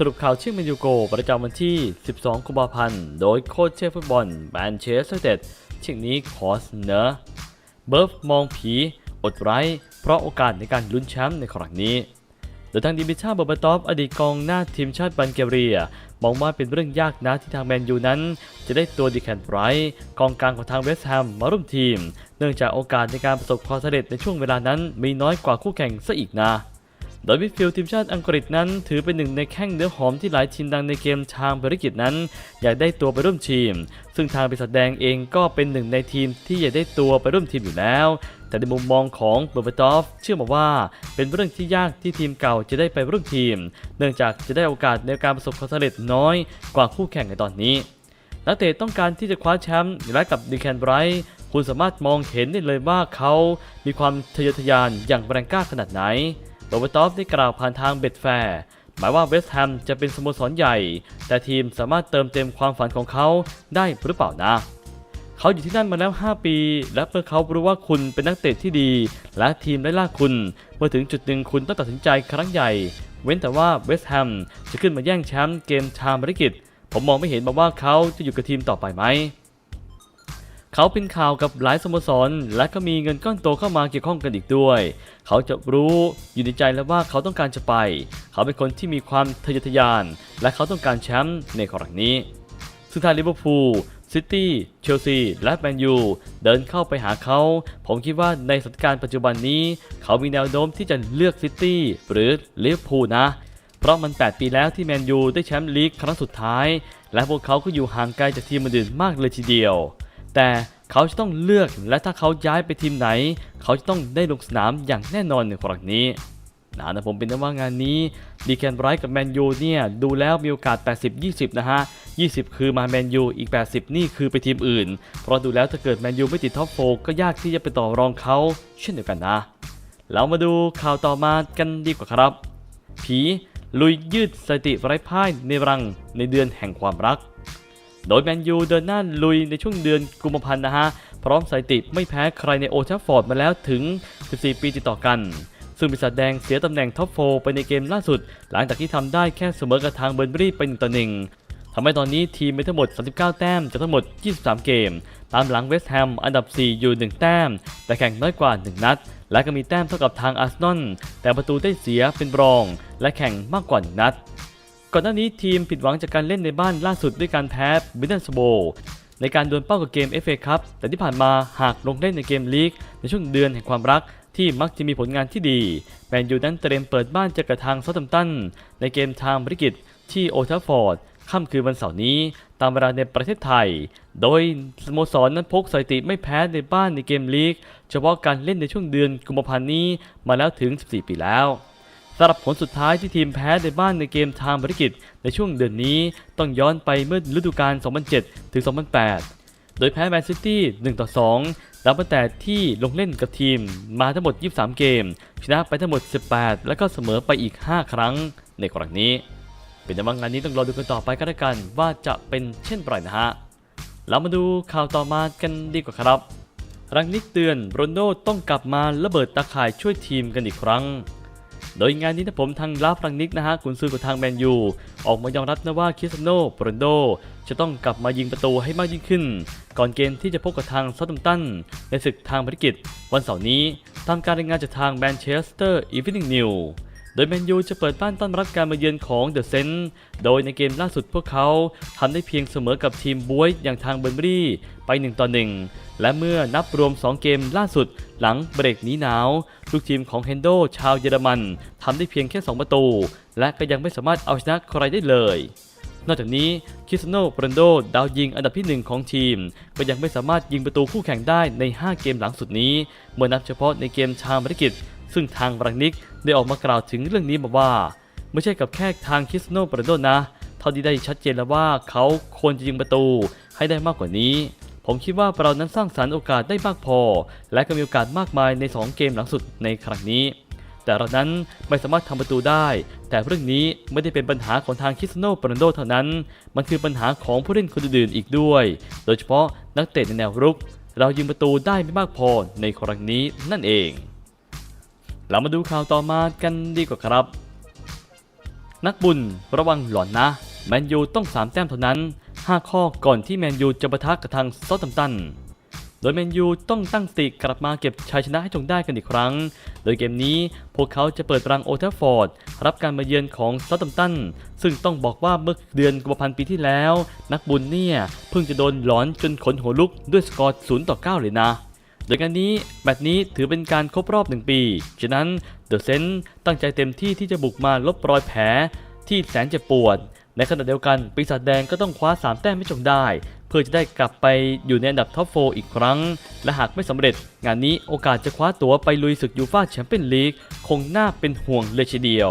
สรุปข่าวเชื่อแมนยูโก ประจำวันที่ 12 กุมภาพันธ์ โดยโค้ชเชฟฟุตบอลแมนเชสเตอร์เต็ดชื่อนี้ขอเสนอเบิร์ฟมองผี อดไร้ เพราะโอกาสในการลุ้นแชมป์ในครั้งนี้ โดยทางดิมิชาบอบตอฟอดีตกองหน้าทีมชาติบัลแกเรีย มองว่าเป็นเรื่องยากนะที่ทางแมนยูนั้น จะได้ตัวดีแคนไบรท์กองกลางของทางเวสต์แฮมมาร่วมทีม เนื่องจากโอกาสในการประสบความสำเร็จในช่วงเวลานั้นมีน้อยกว่าคู่แข่งซะอีกนะ โดยมิดฟิลด์ทีมชาติอังกฤษนั้น ถือเป็นหนึ่งในแข้งเนื้อหอมที่หลายทีมดังในเกมทางภารกิจนั้น อยากได้ตัวไปร่วมทีม ซึ่งทางบริษัทแดงเองก็เป็นหนึ่งในทีมที่อยากได้ตัวไปร่วมทีมอยู่แล้ว แต่ในมุมมองของเบอร์เบตอฟเชื่อมาว่าเป็นเรื่องที่ยากที่ทีมเก่าจะได้ไปร่วมทีม เนื่องจากจะได้โอกาสในการประสบความสำเร็จน้อยกว่าคู่แข่งในตอนนี้นักเตะต้องการที่จะคว้าแชมป์และกับดีแคนไบรท์คุณสามารถมองเห็นได้เลยว่าเขา มีความทะเยอทะยานอย่างแรงกล้าขนาดไหน โรเบร์ตอฟได้กล่าวผ่านทางเบ็ดแฟร์หมายว่าเวสต์แฮมจะเป็นสโมสรใหญ่ แต่ทีมสามารถเติมเต็มความฝันของเขาได้หรือเปล่านะ เขาอยู่ที่นั่นมาแล้ว 5 ปี และเมื่อเขารู้ว่าคุณเป็นนักเตะที่ดี และทีมได้ล่าคุณ เมื่อถึงจุดหนึ่งคุณต้องตัดสินใจครั้งใหญ่ เว้นแต่ว่าเวสต์แฮมจะขึ้นมาแย่งแชมป์เกมชามภารกิจ ผมมองไม่เห็นมาว่าเขาจะอยู่กับทีมต่อไปไหม เขาเป็นข่าวกับหลายสโมสร และก็มีเงินก้อนโตเข้ามาเกี่ยวข้องกันอีกด้วย เขาจะรู้อยู่ในใจแล้วว่าเขาต้องการจะไป เขาเป็นคนที่มีความทะเยอทะยาน และเขาต้องการแชมป์ในครั้งนี้ซึ่งทางลิเวอร์พูลซิตี้ เชลซี และแมนยู เดินเข้าไปหาเขา ผมคิดว่าในสถานการณ์ปัจจุบันนี้ เขามีแนวโน้มที่จะเลือกซิตี้หรือลิเวอร์พูลนะ เพราะมัน 8 ปีแล้วที่แมนยูได้แชมป์ลีกครั้งสุดท้าย และพวกเขาก็อยู่ห่างไกลจากทีมอื่นมากเลยทีเดียว แต่เขาจะต้องเลือกและถ้าเขาย้ายไปทีมไหน เขาจะต้องได้ลงสนามอย่างแน่นอนในครั้งนี้นะนะผมเป็นว่างานนี้ดีแคนไบรท์กับแมนยูเนี่ยดูแล้วมีโอกาส 80-20 นะฮะ 20 คือมาแมนยูอีก 80 นี่คือไปทีมอื่น เพราะดูแล้วถ้าเกิดแมนยูไม่ติดท็อปโฟก็ยากที่จะไปต่อรองเขาเช่นเดียวกันนะ เรามาดูข่าวต่อมากันดีกว่าครับ ผีลุยยืดสติไร้พ่ายในรังในเดือนแห่งความรัก โดยแมนยูเดินหน้าลุยในช่วงเดือนกุมภาพันธ์นะฮะ พร้อมสถิติไม่แพ้ใครในโอทัฟฟอร์ดมาแล้วถึง 14 ปีติดต่อกัน ซึ่งบริษัทแดงเสียตำแหน่งท็อปโฟไปในเกมล่าสุด หลังจากที่ทำได้แค่เสมอกับทางเบอร์นบรีไป1ต่อ1ทำให้ตอนนี้ทีมมีทั้งหมด 39 แต้มจากทั้งหมด 23 เกม ตามหลังเวสต์แฮมอันดับ 4 อยู่ 1 แต้ม แต่แข่งน้อยกว่า 1 นัด และก็มีแต้มเท่ากับทางอาร์เซนอลแต่ประตูได้เสียเป็นรอง และแข่งมากกว่า 1 นัด ก่อนหน้านี้ทีมผิดหวังจากการเล่นในบ้านล่าสุดด้วยการแพ้บินเดนสโบในการดวลเป้ากับเกม FA ครับแต่ที่ผ่านมาหากลงเล่นในเกมลีกในช่วงเดือนแห่งความรักที่มักจะมีผลงานที่ดี แมนยูนั้นเตรียมเปิดบ้านเจอกับทางซาตัมตัน ในเกมทางบริกิตที่โอทัฟฟอร์ดค่ำคืนวันเสาร์นี้ ตามเวลาในประเทศไทย โดยสโมสรนั้นพกสถิติไม่แพ้ในบ้านในเกมลีก เฉพาะการเล่นในช่วงเดือนกุมภาพันธ์นี้มาแล้วถึง 14 ปีแล้ว สำหรับผลสุดท้ายที่ทีมแพ้ในบ้านในเกมทางภารกิจ ในช่วงเดือนนี้ต้องย้อนไปเมื่อฤดูกาล 2007 ถึง 2008 โดยแพ้แมนซิตี้ 1 ต่อ 2 แล้วตั้งแต่ที่ลงเล่นกับทีมมาทั้งหมด 23 เกม ชนะไปทั้งหมด 18 แล้วก็เสมอไปอีก 5 ครั้งในครั้งนี้ เป็นแต่ว่างานนี้ต้องรอดูกันต่อไปก็แล้วกันว่าจะเป็นเช่นไรนะฮะเรามาดูข่าวต่อมากันดีกว่าครับ รังนิกเตือนโรนโดต้องกลับมาระเบิดตาข่ายช่วยทีมกันอีกครั้ง โดยงานนี้นะผมทางลาฟรังนิกนะฮะกุนซื้อของทางแมนยูออกมายอมรับนะว่าคริสโนโรนโด จะต้องกลับมายิงประตูให้มากยิ่งขึ้น ก่อนเกมที่จะพบกับทางซาตัมตัน ในศึกทางภารกิจ วันเสาร์นี้ตามการรายงานจากทางแมนเชสเตอร์อีฟนิ่งนิว ดยแมนยูจะเปิดบ้านต้อนรับการมาเยือนของเดอะเซนโดยในเกมล่าสุดพวกเขาทำได้เพียงเสมอกับทีมบวยอย่างทางเบอร์รีไป1ต่อ1และเมื่อนับรวม 2 เกมล่าสุดหลังเบรกนี้หนาวลูกทีมของเฮนโดชาวเยอรมันทำได้เพียงแค่ 2 ประตู และก็ยังไม่สามารถเอาชนะใครได้เลยนอกจากนี้คริสโนโรนัลโดดาวยิงอันดับที่ 1 ของทีม ก็ยังไม่สามารถยิงประตูคู่แข่งได้ใน 5 เกมหลังสุดนี้ เมื่อนับเฉพาะในเกมชามภารกิจ ซึ่งทางรังนิกได้ออกมากล่าวถึงเรื่องนี้มาว่า ไม่ใช่กับแค่ทางคริสโนโรนัลโดนะ เท่าที่ได้ชัดเจนแล้วว่าเขาควรจะยิงประตูให้ได้มากกว่านี้ ผมคิดว่าเรานั้นสร้างสรรค์โอกาสได้มากพอ และก็มีโอกาสมากมายใน 2 เกมหลังสุดในครั้งนี้ แต่เรานั้นไม่สามารถทำประตูได้ แต่เรื่องนี้ไม่ได้เป็นปัญหาของทางคริสโนโรนัลโดเท่านั้น มันคือปัญหาของผู้เล่นคนอื่นๆอีกด้วย โดยเฉพาะนักเตะในแนวรุกเรายิงประตูได้ไม่มากพอในครั้งนี้นั่นเอง เรามาดูข่าวต่อมากันดีกว่าครับ นักบุญระวังหลอนนะแมนยูต้อง 3 แต้มเท่านั้น 5 ข้อก่อนที่แมนยูจะปะทะกับทางซอตแฮมตัน โดยแมนยูต้องตั้งสติกลับมาเก็บชัยชนะให้จงได้กันอีกครั้ง โดยเกมนี้พวกเขาจะเปิดรังโอเทฟฟอร์ด รับการมาเยือนของซอตแฮมตัน ซึ่งต้องบอกว่าเมื่อเดือนกุมภาพันธ์ปีที่แล้ว นักบุญเนี่ยเพิ่งจะโดนหลอนจนขนหัวลุกด้วยสกอร์0ต่อ9เลยนะ โดยการนี้แมตช์นี้ถือเป็นการครบรอบ 1 ปี ฉะนั้นเดอะเซนตั้งใจเต็มที่ที่จะบุกมาลบรอยแผลที่แสนเจ็บปวด ในขณะเดียวกันปีศาจแดงก็ต้องคว้า 3 แต้มให้จงได้ เพื่อจะได้กลับไปอยู่ในอันดับท็อปโฟอีกครั้ง และหากไม่สำเร็จ งานนี้โอกาสจะคว้าตั๋วไปลุยศึกยูฟ่าแชมเปี้ยนลีกคงน่าเป็นห่วงเลยทีเดียว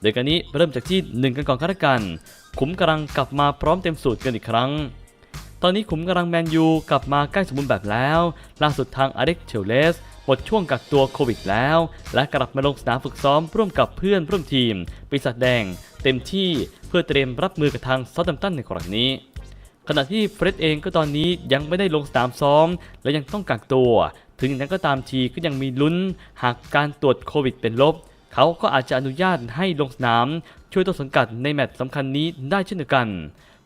โดยการนี้เริ่มจากที่ 1 กันก่อนก็แล้วกัน ขุมกำลังกลับมาพร้อมเต็มสูตรกันอีกครั้ง ตอนนี้ขุมกำลังแมนยูกลับมาใกล้สมบูรณ์แบบแล้ว ล่าสุดทางอเล็กเชลเลสหมดช่วงกักตัวโควิดแล้ว และกลับมาลงสนามฝึกซ้อมร่วมกับเพื่อนร่วมทีม ปีศาจแดง เต็มที่เพื่อเตรียมรับมือกับทางซอตแฮมตันในครั้งนี้ ขณะที่เฟร็ดเองก็ตอนนี้ยังไม่ได้ลงสนามซ้อม และยังต้องกักตัว ถึงอย่างนั้นก็ตามทีก็ยังมีลุ้น หากการตรวจโควิดเป็นลบ เขาก็อาจจะอนุญาตให้ลงสนาม ช่วยต้นสังกัดในแมตช์สำคัญนี้ได้เช่นเดียวกัน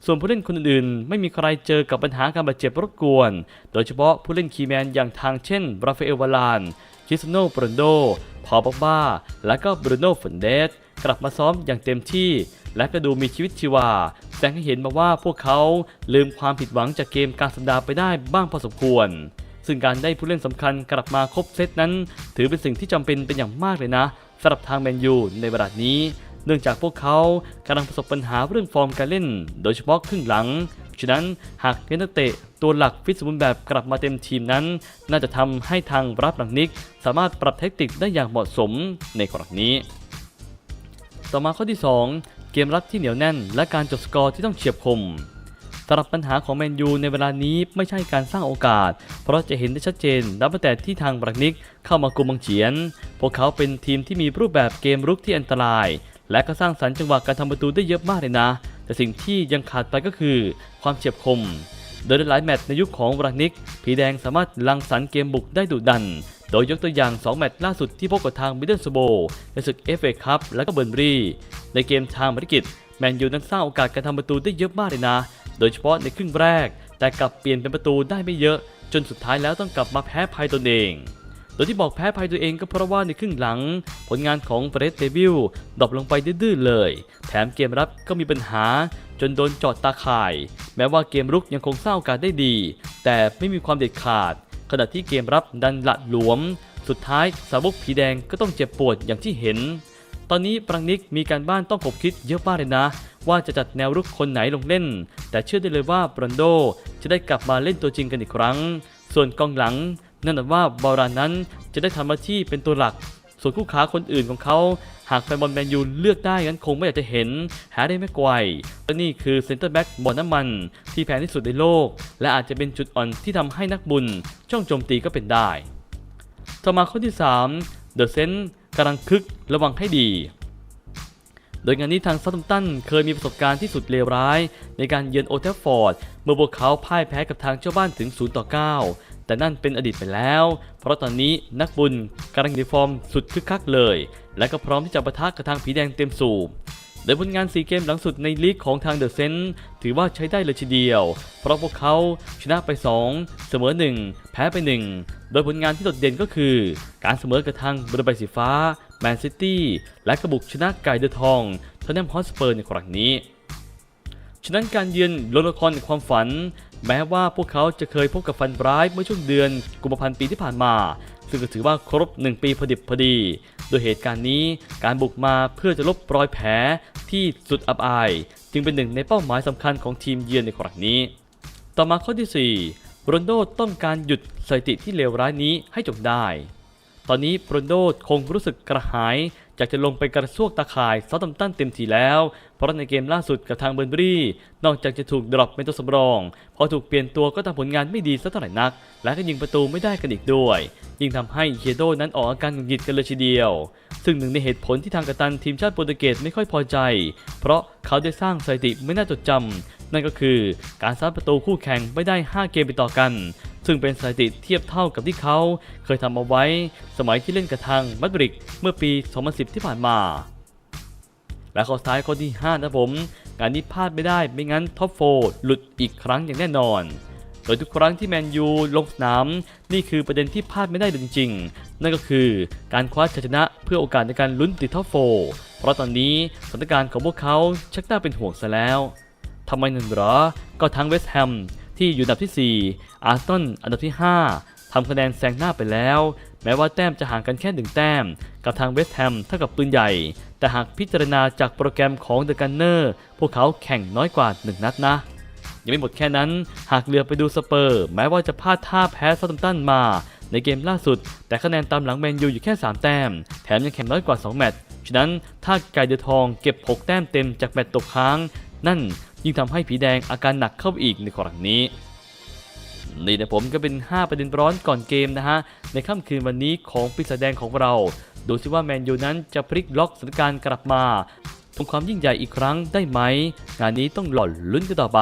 ส่วนผู้เล่นคนอื่นๆ ไม่มีใครเจอกับปัญหาการบาดเจ็บรบกวน โดยเฉพาะผู้เล่นคีย์แมนอย่างทางเช่น ราฟาเอลวาลานคิสโนโปรนโด พอลบ็อกบ้า และก็บรูโน่ฟอนเดสกลับมาซ้อมอย่างเต็มที่ และก็ดูมีชีวิตชีวา แสดงให้เห็นมาว่าพวกเขาลืมความผิดหวังจากเกมกลารสัปดาห์ไปได้บ้างพอสมควร ซึ่งการได้ผู้เล่นสำคัญกลับมาครบเซตนั้น ถือเป็นสิ่งที่จำเป็นเป็นอย่างมากเลยนะสำหรับทางแมนยูในเวลานี้ เนื่องจากพวกเขากำลังประสบปัญหาเรื่องฟอร์มการเล่น โดยเฉพาะครึ่งหลัง ฉะนั้นหากนักเตะตัวหลักฟิตสมบูรณ์แบบกลับมาเต็มทีมนั้น น่าจะทำให้ทางรับหลังนิก สามารถปรับแทคติกได้อย่างเหมาะสมในครั้งนี้ ต่อมาข้อที่ 2 เกมรับที่เหนียวแน่น และการจดสกอร์ที่ต้องเฉียบคมสำหรับปัญหาของแมนยูในเวลานี้ไม่ใช่การสร้างโอกาส เพราะจะเห็นได้ชัดเจนนับแต่ที่ทางบรักนิกเข้ามากุมบังเฉียน พวกเขาเป็นทีมที่มีรูปแบบเกมรุกที่อันตราย และก็สร้างสรรค์จังหวะการทำประตูได้เยอะมากเลยนะ แต่สิ่งที่ยังขาดไปก็คือ ความเฉียบคม โดยในหลายแมตช์ในยุคของบรักนิก ผีแดงสามารถลังสรรค์เกมบุกได้ดุดัน โดยยกตัวอย่าง 2 แมตช์ล่าสุดที่พบกับทางมิดเดิลสโบในศึกเอฟเอคัพและก็เบิร์นบรีในเกมทางภารกิจแมนยูนั้นสร้างโอกาสการทำประตูได้เยอะมากเลยนะ โดยเฉพาะในครึ่งแรก แต่กลับเปลี่ยนเป็นประตูได้ไม่เยอะ จนสุดท้ายแล้วต้องกลับมาแพ้ภัยตนเอง ดยที่บอกแพ้ภัยตัวเองก็เพราะว่าในครึ่งหลัง ผลงานของเฟรดเดวิลดรอปลงไปดื้อเลย แถมเกมรับก็มีปัญหาจนโดนจอดตาข่าย แม้ว่าเกมรุกยังคงสร้างโอกาสได้ดี แต่ไม่มีความเด็ดขาด ขณะที่เกมรับดันหละหลวม สุดท้ายสาวกผีแดงก็ต้องเจ็บปวดอย่างที่เห็น ตอนนี้ปรังนิกมีการบ้านต้องขบคิดเยอะมากเลยนะ ว่าจะจัดแนวรุกคนไหนลงเล่น แต่เชื่อได้เลยว่าบรันโดจะได้กลับมาเล่นตัวจริงกันอีกครั้ง ส่วนกองหลัง นั่นหมายว่าบารานั้นจะได้ทำหน้าที่เป็นตัวหลัก ส่วนคู่ขาคนอื่นของเขา หากแฟนบอลแมนยูเลือกได้งั้นคงไม่อยากจะเห็นแฮร์รี่แม็กไกว์และนี่คือเซนเตอร์แบ็กบอลน้ำมัน ที่แพงที่สุดในโลก และอาจจะเป็นจุดอ่อนที่ทำให้นักบุญช่องโจมตีก็เป็นได้ ต่อมาข้อที่3 The Sense กำลังคึกระวังให้ดีโดยงานนี้ทางซัตตัมตันเคยมีประสบการณ์ที่สุดเลวร้าย ในการเยือนโอเทฟฟอร์ด เมื่อพวกเขาพ่ายแพ้กับทางเจ้าบ้านถึง 0 ต่อ 9 แต่นั่นเป็นอดีตไปแล้ว เพราะตอนนี้นักบุญกำลังอยู่ในฟอร์มสุดคึกคักเลย และก็พร้อมที่จะปะทะกับทางผีแดงเต็มสูบโดยผลงาน 4 เกมหลังสุดในลีกของทางเดอะเซนถือว่าใช้ได้เลยทีเดียว เพราะพวกเขาชนะไป 2 เสมอ 1 แพ้ไป 1 โดยผลงานที่โดดเด่นก็คือ การเสมอกับทางบรูไบสีฟ้า แมนซิตี้ และกระบุกชนะไก่เดอะทองเทนแนมฮอสเปอร์ในครั้งนี้ ฉะนั้นการเยือนโลละครในความฝัน แม้ว่าพวกเขาจะเคยพบกับฟันบรายเมื่อช่วงเดือนกุมภาพันธ์ปีที่ผ่านมา ซึ่งก็ถือว่าครบ 1 ปีพอดิบพอดี โดยเหตุการณ์นี้การบุกมาเพื่อจะลบรอยแผลที่สุดอับอาย จึงเป็นหนึ่งในเป้าหมายสำคัญของทีมเยือนในครั้งนี้ ต่อมาข้อที่4โรนโดต้องการหยุดสถิติที่เลวร้ายนี้ให้จบได้ ตอนนี้โรนโดคงรู้สึกกระหายอยากจะลงไปกระซวกตาข่ายซาตัมตันเต็มทีแล้ว เพราะในเกมล่าสุดกับทางเบอร์บรี่ นอกจากจะถูกดรอปเป็นตัวสำรอง พอถูกเปลี่ยนตัวก็ทำผลงานไม่ดีสักเท่าไหร่นัก และก็ยิงประตูไม่ได้กันอีกด้วย ยิ่งทำให้เฮโดนั้นออกอาการหงุดหงิดกันเลยทีเดียว ซึ่งหนึ่งในเหตุผลที่ทางกัปตันทีมชาติโปรตุเกสไม่ค่อยพอใจ เพราะเขาได้สร้างสถิติไม่น่าจดจำนั่นก็คือการซัดประตูคู่แข่งไม่ได้ 5 เกมไปต่อกัน ซึ่งเป็นสถิติเทียบเท่ากับที่เขา เคยทำเอาไว้ สมัยที่เล่นกับทางมัดริกเมื่อปี 2010 ที่ผ่านมา และข้อท้ายข้อที่ 5 นะผมงานนี้พลาดไม่ได้ไม่งั้นท็อปโฟหลุดอีกครั้งอย่างแน่นอน โดยทุกครั้งที่แมนยูลงสนาม นี่คือประเด็นที่พลาดไม่ได้จริงๆ นั่นก็คือการคว้าชัยชนะเพื่อโอกาสในการลุ้นติดท็อปโฟเพราะตอนนี้สถานการณ์ของพวกเขาชักน่าเป็นห่วงซะแล้วทำไมนั่นหรอ ก็ทั้งเวสต์แฮมที่อยู่อันดับที่ 4 อาร์เซนอลอันดับที่ 5ทำคะแนนแซงหน้าไปแล้ว แม้ว่าแต้มจะห่างกันแค่หนึ่งแต้ม กับทางเวสต์แฮมเท่ากับปืนใหญ่ แต่หากพิจารณาจากโปรแกรมของเดอะกันเนอร์พวกเขาแข่งน้อยกว่า 1 นัดนะยังไม่หมดแค่นั้น หากเรือไปดูสเปอร์ แม้ว่าจะพลาดท่าแพ้ซาตัมตันมา ในเกมล่าสุด แต่คะแนนตามหลังแมนยูอยู่แค่ 3 แต้ม แถมยังแข่งน้อยกว่า 2 แมตช์ ฉะนั้นถ้าไก่เดือทองเก็บ 6 แต้มเต็มจากแมตช์ตกค้าง นั่นยิ่งทำให้ผีแดงอาการหนักเข้าไปอีกในครั้งนี้ นี่นะผมก็เป็น 5 ประเด็นร้อนก่อนเกมนะฮะ ในค่ำคืนวันนี้ของปีศาจแดงของเรา ดูสิว่าแมนยูนั้นจะพลิกล็อกสถานการณ์กลับมาทวงความยิ่งใหญ่อีกครั้งได้ไหม งานนี้ต้องหล่อนลุ้นกันต่อไป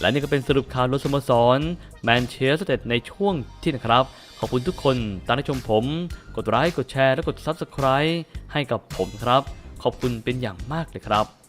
และนี่ก็เป็นสรุปข่าวรถสโมสรแมนเชสเตอร์ในช่วงที่นะครับ ขอบคุณทุกคนตามที่ชมผม กดไลค์กดแชร์และกด Subscribe ให้กับผมครับ ขอบคุณเป็นอย่างมากเลยครับ